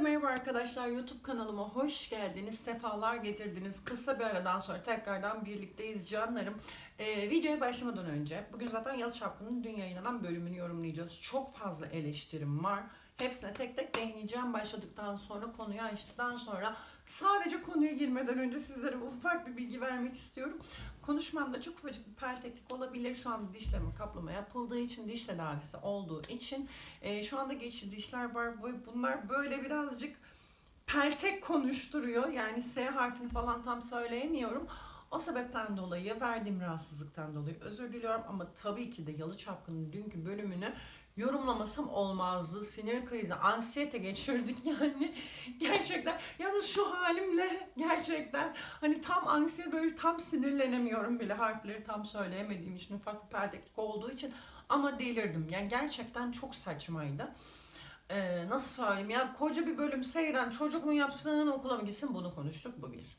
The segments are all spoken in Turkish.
merhaba arkadaşlar. YouTube kanalıma hoş geldiniz. Sefalar getirdiniz. Kısa bir aradan sonra tekrardan birlikteyiz canlarım. Ee, videoya başlamadan önce bugün zaten Yalı Çapkın'ın dün yayınlanan bölümünü yorumlayacağız. Çok fazla eleştirim var. Hepsine tek tek değineceğim başladıktan sonra konuyu açtıktan sonra sadece konuya girmeden önce sizlere ufak bir bilgi vermek istiyorum. Konuşmamda çok ufacık bir pelteklik olabilir. Şu anda dişleme kaplama yapıldığı için diş tedavisi olduğu için e, şu anda geçici dişler var ve bunlar böyle birazcık peltek konuşturuyor. Yani S harfini falan tam söyleyemiyorum. O sebepten dolayı verdiğim rahatsızlıktan dolayı özür diliyorum ama tabii ki de Yalı Çapkın'ın dünkü bölümünü yorumlamasam olmazdı. Sinir krizi, anksiyete geçirdik yani. Gerçekten yalnız şu gerçekten hani tam anksiyete böyle tam sinirlenemiyorum bile harfleri tam söyleyemediğim için ufak bir pelteklik olduğu için ama delirdim. Yani gerçekten çok saçmaydı. Ee, nasıl söyleyeyim ya koca bir bölüm seyren çocuk mu yapsın okula mı gitsin bunu konuştuk bu bir.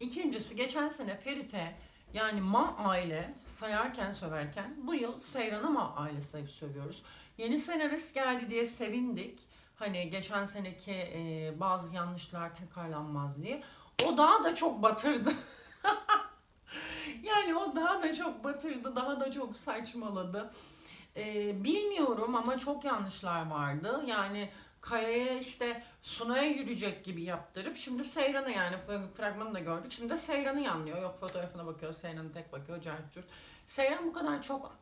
İkincisi geçen sene Ferit'e yani Ma aile sayarken söverken bu yıl Seyran'a Ma aile sayıp sövüyoruz. Yeni senarist geldi diye sevindik. Hani geçen seneki e, bazı yanlışlar tekrarlanmaz diye. O daha da çok batırdı. yani o daha da çok batırdı, daha da çok saçmaladı. Ee, bilmiyorum ama çok yanlışlar vardı. Yani Kaya'ya işte Sunay'a yürüyecek gibi yaptırıp şimdi Seyran'ı yani fra- fragmanı da gördük. Şimdi de Seyran'ı yanlıyor. Yok fotoğrafına bakıyor, Seyran'ı tek bakıyor, cartçurt. Seyran bu kadar çok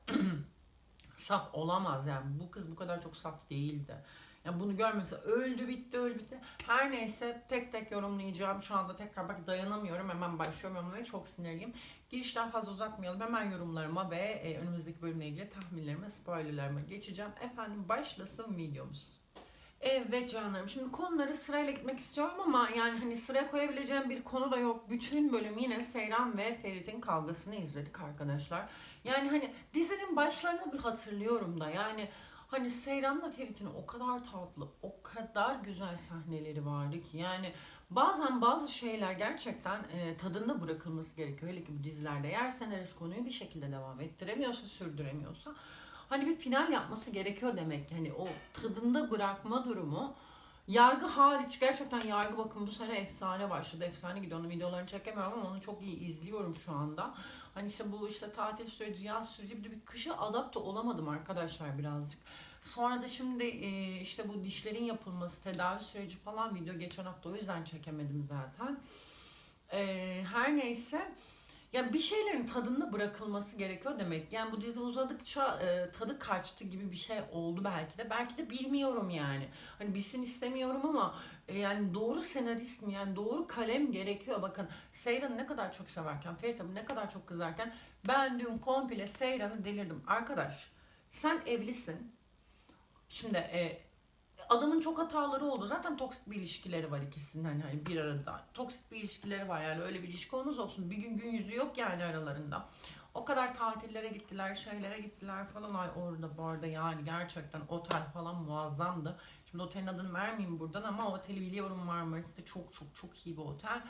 saf olamaz yani. Bu kız bu kadar çok saf değildi. Yani bunu görmese öldü bitti öldü bitti. Her neyse tek tek yorumlayacağım. Şu anda tekrar bak dayanamıyorum. Hemen başlıyorum yorumlamaya. Çok sinirliyim. Giriş daha fazla uzatmayalım. Hemen yorumlarıma ve e, önümüzdeki bölümle ilgili tahminlerime, spoilerlerime geçeceğim. Efendim başlasın videomuz. Evet canlarım. Şimdi konuları sırayla gitmek istiyorum ama yani hani sıraya koyabileceğim bir konu da yok. Bütün bölüm yine Seyran ve Ferit'in kavgasını izledik arkadaşlar. Yani hani dizinin başlarını bir hatırlıyorum da yani hani Seyran'la Ferit'in o kadar tatlı, o kadar güzel sahneleri vardı ki yani bazen bazı şeyler gerçekten e, tadında bırakılması gerekiyor. Hele ki bu dizilerde eğer senarist konuyu bir şekilde devam ettiremiyorsa, sürdüremiyorsa hani bir final yapması gerekiyor demek. Hani o tadında bırakma durumu Yargı hariç gerçekten yargı bakın bu sene efsane başladı. Efsane gidiyor. Onun videolarını çekemiyorum ama onu çok iyi izliyorum şu anda. Hani işte bu işte tatil süreci, yaz süreci bir de bir kışa adapte olamadım arkadaşlar birazcık. Sonra da şimdi e, işte bu dişlerin yapılması, tedavi süreci falan video geçen hafta o yüzden çekemedim zaten. E, her neyse ya bir şeylerin tadında bırakılması gerekiyor demek. Yani bu dizi uzadıkça e, tadı kaçtı gibi bir şey oldu belki de. Belki de bilmiyorum yani. Hani bilsin istemiyorum ama e, yani doğru senarist mi yani doğru kalem gerekiyor. Bakın Seyran'ı ne kadar çok severken, Ferit abi ne kadar çok kızarken ben dün komple Seyran'ı delirdim. Arkadaş sen evlisin. Şimdi e, adamın çok hataları oldu. Zaten toksik bir ilişkileri var ikisinin hani, hani bir arada. Toksik bir ilişkileri var yani öyle bir ilişki olmaz olsun. Bir gün gün yüzü yok yani aralarında. O kadar tatillere gittiler, şeylere gittiler falan. Ay orada bu arada yani gerçekten otel falan muazzamdı. Şimdi otelin adını vermeyeyim buradan ama oteli biliyorum Marmaris'te çok çok çok iyi bir otel.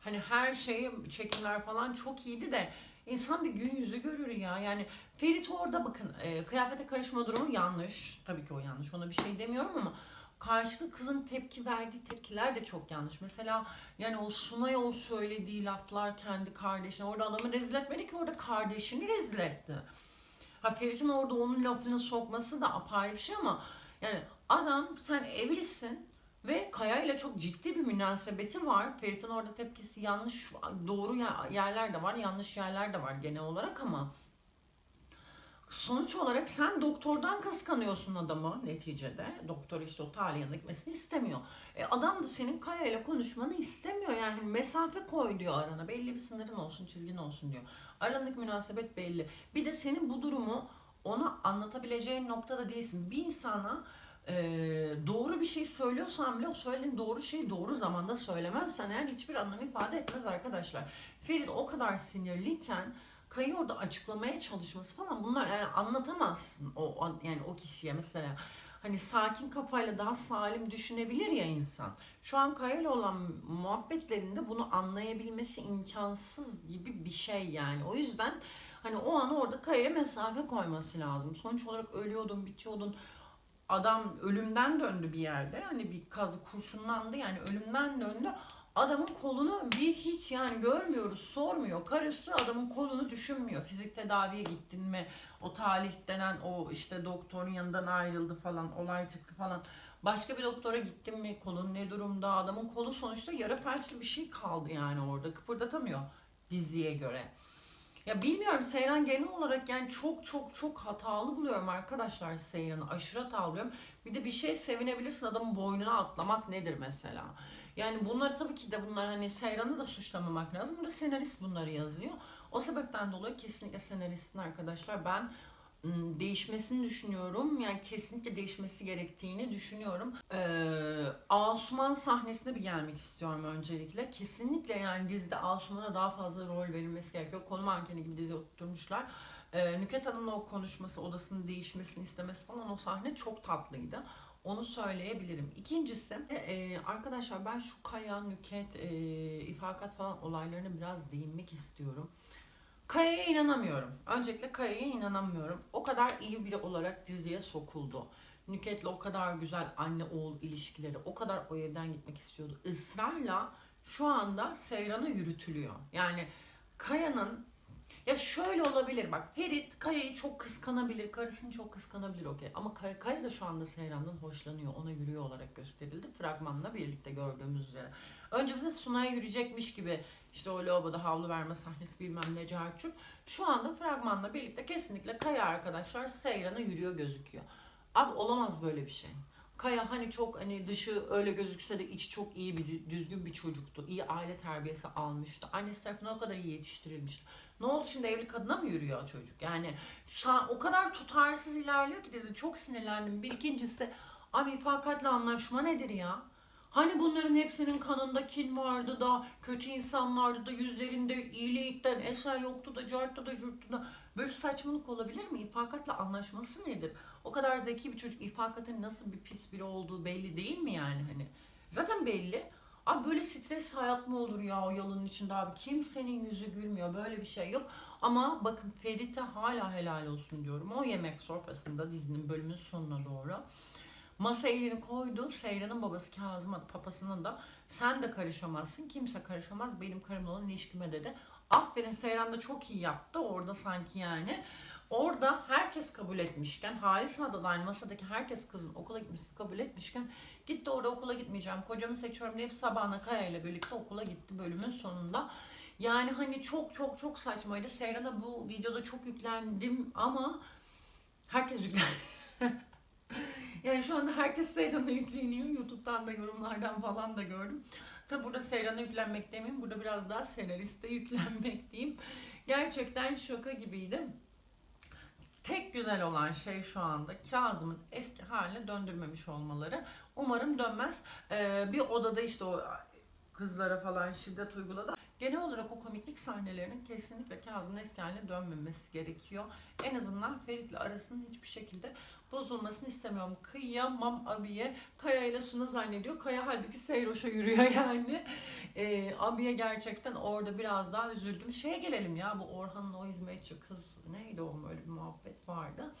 Hani her şeyi, çekimler falan çok iyiydi de insan bir gün yüzü görür ya. Yani Ferit orada bakın e, kıyafete karışma durumu yanlış. Tabii ki o yanlış. Ona bir şey demiyorum ama karşı kızın tepki verdiği tepkiler de çok yanlış. Mesela yani o Sunay o söylediği laflar kendi kardeşine orada adamı rezil etmedi ki orada kardeşini rezil etti. Ha Ferit'in orada onun lafını sokması da apayrı bir şey ama yani adam sen evlisin ve Kaya ile çok ciddi bir münasebeti var. Ferit'in orada tepkisi yanlış, doğru yerler de var, yanlış yerler de var genel olarak ama sonuç olarak sen doktordan kıskanıyorsun adamı neticede. Doktor işte o Talia'nın gitmesini istemiyor. E adam da senin Kaya ile konuşmanı istemiyor. Yani mesafe koy diyor arana. Belli bir sınırın olsun, çizgin olsun diyor. Aranızdaki münasebet belli. Bir de senin bu durumu ona anlatabileceğin noktada değilsin. Bir insana e, doğru bir şey söylüyorsan bile o söylediğin doğru şeyi doğru zamanda söylemezsen eğer hiçbir anlam ifade etmez arkadaşlar. Ferit o kadar sinirliyken Kayı orada açıklamaya çalışması falan bunlar yani anlatamazsın o yani o kişiye mesela hani sakin kafayla daha salim düşünebilir ya insan. Şu an Kaya'yla olan muhabbetlerinde bunu anlayabilmesi imkansız gibi bir şey yani. O yüzden hani o an orada Kaya'ya mesafe koyması lazım. Sonuç olarak ölüyordun, bitiyordun. Adam ölümden döndü bir yerde. Yani bir kazı kurşunlandı yani ölümden döndü. Adamın kolunu bir hiç yani görmüyoruz, sormuyor. Karısı adamın kolunu düşünmüyor. Fizik tedaviye gittin mi? O talih denen o işte doktorun yanından ayrıldı falan, olay çıktı falan. Başka bir doktora gittin mi? Kolun ne durumda? Adamın kolu sonuçta yara felçli bir şey kaldı yani orada. Kıpırdatamıyor diziye göre. Ya bilmiyorum Seyran genel olarak yani çok çok çok hatalı buluyorum arkadaşlar Seyran'ı. Aşırı hatalı buluyorum. Bir de bir şey sevinebilirsin adamın boynuna atlamak nedir mesela? Yani bunları tabii ki de bunlar hani Seyran'ı da suçlamamak lazım. Burada senarist bunları yazıyor. O sebepten dolayı kesinlikle senaristin arkadaşlar ben değişmesini düşünüyorum. Yani kesinlikle değişmesi gerektiğini düşünüyorum. Ee, Asuman sahnesine bir gelmek istiyorum öncelikle. Kesinlikle yani dizide Asuman'a daha fazla rol verilmesi gerekiyor. Konu mankeni gibi dizi oturtmuşlar. Ee, Nüket Hanım'la o konuşması, odasının değişmesini istemesi falan o sahne çok tatlıydı. Onu söyleyebilirim. İkincisi e, arkadaşlar ben şu Kaya, Nüket, e, İfakat falan olaylarına biraz değinmek istiyorum. Kaya'ya inanamıyorum. Öncelikle Kaya'ya inanamıyorum. O kadar iyi biri olarak diziye sokuldu. Nüket'le o kadar güzel anne oğul ilişkileri, o kadar o evden gitmek istiyordu. Israrla şu anda Seyran'a yürütülüyor. Yani Kaya'nın ya şöyle olabilir bak Ferit Kaya'yı çok kıskanabilir, karısını çok kıskanabilir okey. Ama Kaya, Kaya da şu anda Seyran'dan hoşlanıyor. Ona yürüyor olarak gösterildi. Fragmanla birlikte gördüğümüz üzere. Önce bize Sunay'a yürüyecekmiş gibi işte o lavaboda havlu verme sahnesi bilmem ne carçur. Şu anda fragmanla birlikte kesinlikle Kaya arkadaşlar Seyran'a yürüyor gözüküyor. Abi olamaz böyle bir şey. Kaya hani çok hani dışı öyle gözükse de içi çok iyi bir düzgün bir çocuktu. İyi aile terbiyesi almıştı. Annesi tarafından o kadar iyi yetiştirilmişti. Ne oldu şimdi evli kadına mı yürüyor çocuk? Yani o kadar tutarsız ilerliyor ki dedi çok sinirlendim. Bir ikincisi abi ifakatla anlaşma nedir ya? Hani bunların hepsinin kanında kin vardı da kötü insan vardı da yüzlerinde iyilikten eser yoktu da cartta da jurtta da böyle saçmalık olabilir mi? İfakatla anlaşması nedir? O kadar zeki bir çocuk ifakatın nasıl bir pis biri olduğu belli değil mi yani hani? Zaten belli. Abi böyle stres hayat mı olur ya o yalının içinde abi? Kimsenin yüzü gülmüyor. Böyle bir şey yok. Ama bakın Ferit'e hala helal olsun diyorum. O yemek sofrasında dizinin bölümün sonuna doğru. Masa elini koydu. Seyran'ın babası Kazım adı papasının da sen de karışamazsın. Kimse karışamaz benim karımla olan ilişkime dedi. Aferin Seyran da çok iyi yaptı orada sanki yani. Orada herkes kabul etmişken, Halis Adada aynı masadaki herkes kızın okula gitmesini kabul etmişken gitti orada okula gitmeyeceğim, kocamı seçiyorum deyip sabahına Kaya ile birlikte okula gitti bölümün sonunda. Yani hani çok çok çok saçmaydı. Seyran'a bu videoda çok yüklendim ama herkes yüklendi. yani şu anda herkes Seyran'a yükleniyor. YouTube'dan da yorumlardan falan da gördüm. Tabi burada Seyran'a yüklenmek demeyeyim. Burada biraz daha senariste yüklenmek diyeyim. Gerçekten şaka gibiydi. Tek güzel olan şey şu anda Kazım'ın eski haline döndürmemiş olmaları. Umarım dönmez. Ee, bir odada işte o kızlara falan şiddet uyguladı. Genel olarak o komiklik sahnelerinin kesinlikle Kazım'ın eski haline dönmemesi gerekiyor. En azından Ferit'le arasının hiçbir şekilde bozulmasını istemiyorum. Kıyamam abiye. Kaya ile Suna zannediyor. Kaya halbuki Seyroş'a yürüyor yani. Ee, abiye gerçekten orada biraz daha üzüldüm. Şeye gelelim ya bu Orhan'ın o hizmetçi kız neydi o öyle bir muhabbet vardı.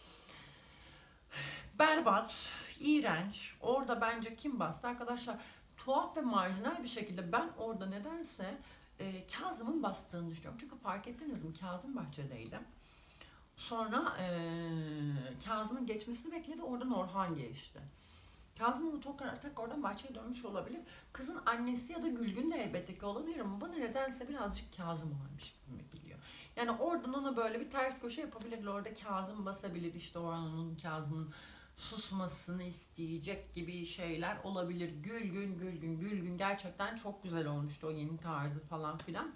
Berbat, iğrenç. Orada bence kim bastı arkadaşlar? Tuhaf ve marjinal bir şekilde ben orada nedense e, Kazım'ın bastığını düşünüyorum. Çünkü fark ettiniz mi Kazım bahçedeydi. Sonra e, Kazım'ın geçmesini bekledi. Oradan Orhan geçti. Kazım Umut tekrar, tekrar oradan bahçeye dönmüş olabilir. Kızın annesi ya da Gülgün de elbette ki olabilir ama bana nedense birazcık Kazım varmış gibi geliyor. Yani oradan ona böyle bir ters köşe yapabilirler. Orada Kazım basabilir işte Orhan'ın Kazım'ın susmasını isteyecek gibi şeyler olabilir. Gülgün, Gülgün, Gülgün gerçekten çok güzel olmuştu o yeni tarzı falan filan.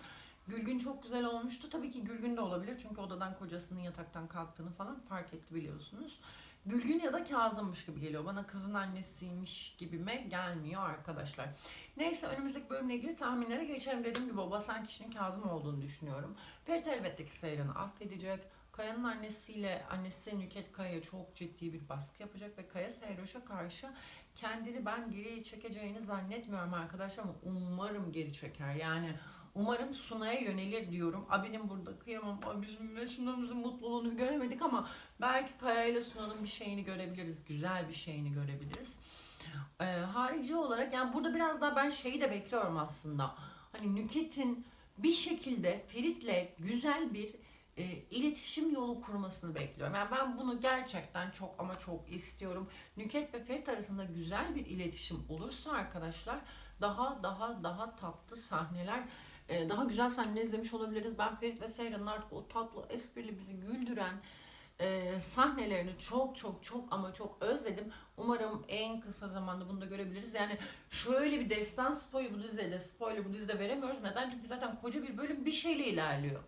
Gülgün çok güzel olmuştu. Tabii ki Gülgün de olabilir çünkü odadan kocasının yataktan kalktığını falan fark etti biliyorsunuz. Gülgün ya da Kazım'mış gibi geliyor. Bana kızın annesiymiş gibime gelmiyor arkadaşlar. Neyse önümüzdeki bölümle ilgili tahminlere geçelim. Dediğim gibi o basan kişinin Kazım olduğunu düşünüyorum. Ferit elbette ki Seyran'ı affedecek. Kaya'nın annesiyle annesi Nüket Kaya'ya çok ciddi bir baskı yapacak ve Kaya Seyroş'a karşı kendini ben geri çekeceğini zannetmiyorum arkadaşlar ama umarım geri çeker. Yani umarım Sunay'a yönelir diyorum. Abinin burada kıyamam. Ay bizim ve Sunay'ımızın mutluluğunu göremedik ama belki Kaya ile Sunay'ın bir şeyini görebiliriz. Güzel bir şeyini görebiliriz. Ee, harici olarak yani burada biraz daha ben şeyi de bekliyorum aslında. Hani Nüket'in bir şekilde Ferit'le güzel bir e, iletişim yolu kurmasını bekliyorum. Yani ben bunu gerçekten çok ama çok istiyorum. Nüket ve Ferit arasında güzel bir iletişim olursa arkadaşlar daha daha daha tatlı sahneler e, daha güzel sahne izlemiş olabiliriz. Ben Ferit ve Seyran'ın artık o tatlı esprili bizi güldüren e, sahnelerini çok çok çok ama çok özledim. Umarım en kısa zamanda bunu da görebiliriz. Yani şöyle bir destan spoyu bu dizide de spoiler bu dizide veremiyoruz. Neden? Çünkü zaten koca bir bölüm bir şeyle ilerliyor.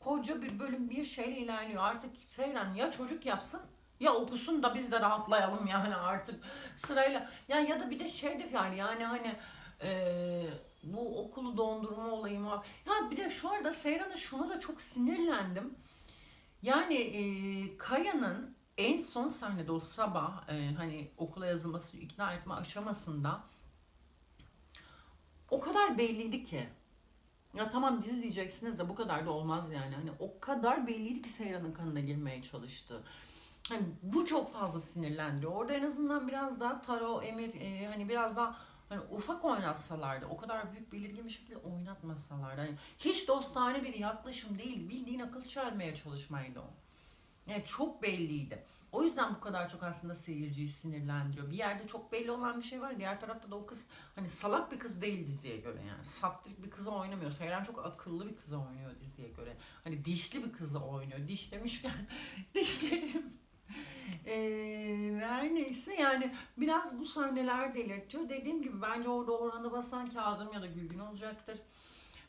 Koca bir bölüm bir şeyle ilerliyor. Artık Seyran ya çocuk yapsın ya okusun da biz de rahatlayalım yani artık sırayla. Ya ya da bir de şey de yani yani hani e, bu okulu dondurma olayı var. Ya bir de şu arada Seyran'a şuna da çok sinirlendim. Yani e, Kaya'nın en son sahnede o sabah e, hani okula yazılması ikna etme aşamasında o kadar belliydi ki. Ya tamam dizi diyeceksiniz de bu kadar da olmaz yani. Hani o kadar belliydi ki Seyran'ın kanına girmeye çalıştı. Hani bu çok fazla sinirlendiriyor. Orada en azından biraz daha Taro, Emir e, hani biraz daha hani ufak oynatsalardı. O kadar büyük belirgin bir şekilde oynatmasalardı. Hani hiç dostane bir yaklaşım değil. Bildiğin akıl çelmeye çalışmaydı o. Yani çok belliydi. O yüzden bu kadar çok aslında seyirciyi sinirlendiriyor. Bir yerde çok belli olan bir şey var. Diğer tarafta da o kız hani salak bir kız değil diziye göre yani. Saptırık bir kızı oynamıyor. Seyran çok akıllı bir kızı oynuyor diziye göre. Hani dişli bir kızı oynuyor. Diş demişken dişlerim. Ee, her neyse yani biraz bu sahneler delirtiyor. Dediğim gibi bence orada Orhan'ı basan Kazım ya da Gülgün olacaktır.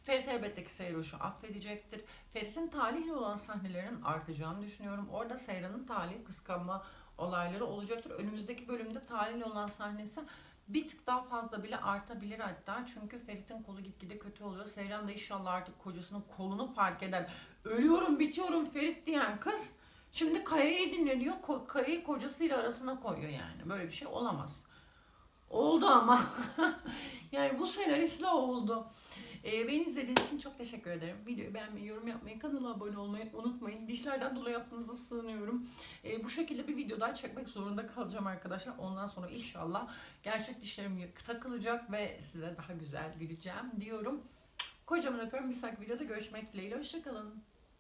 Ferit elbette ki Seyroş'u affedecektir. Ferit'in talihli olan sahnelerinin artacağını düşünüyorum. Orada Seyran'ın talih kıskanma olayları olacaktır. Önümüzdeki bölümde talihli olan sahnesi bir tık daha fazla bile artabilir hatta. Çünkü Ferit'in kolu gitgide kötü oluyor. Seyran da inşallah artık kocasının kolunu fark eder. Ölüyorum bitiyorum Ferit diyen kız şimdi Kaya'yı dinliyor. Ko- Kaya'yı kocasıyla arasına koyuyor yani. Böyle bir şey olamaz. Oldu ama. yani bu senaristle oldu. Ee, beni izlediğiniz için çok teşekkür ederim. Videoyu beğenmeyi, yorum yapmayı, kanala abone olmayı unutmayın. Dişlerden dolayı yaptığınızda sığınıyorum. Ee, bu şekilde bir video daha çekmek zorunda kalacağım arkadaşlar. Ondan sonra inşallah gerçek dişlerim takılacak ve size daha güzel güleceğim diyorum. Kocaman öpüyorum. Bir sonraki videoda görüşmek dileğiyle. Hoşçakalın.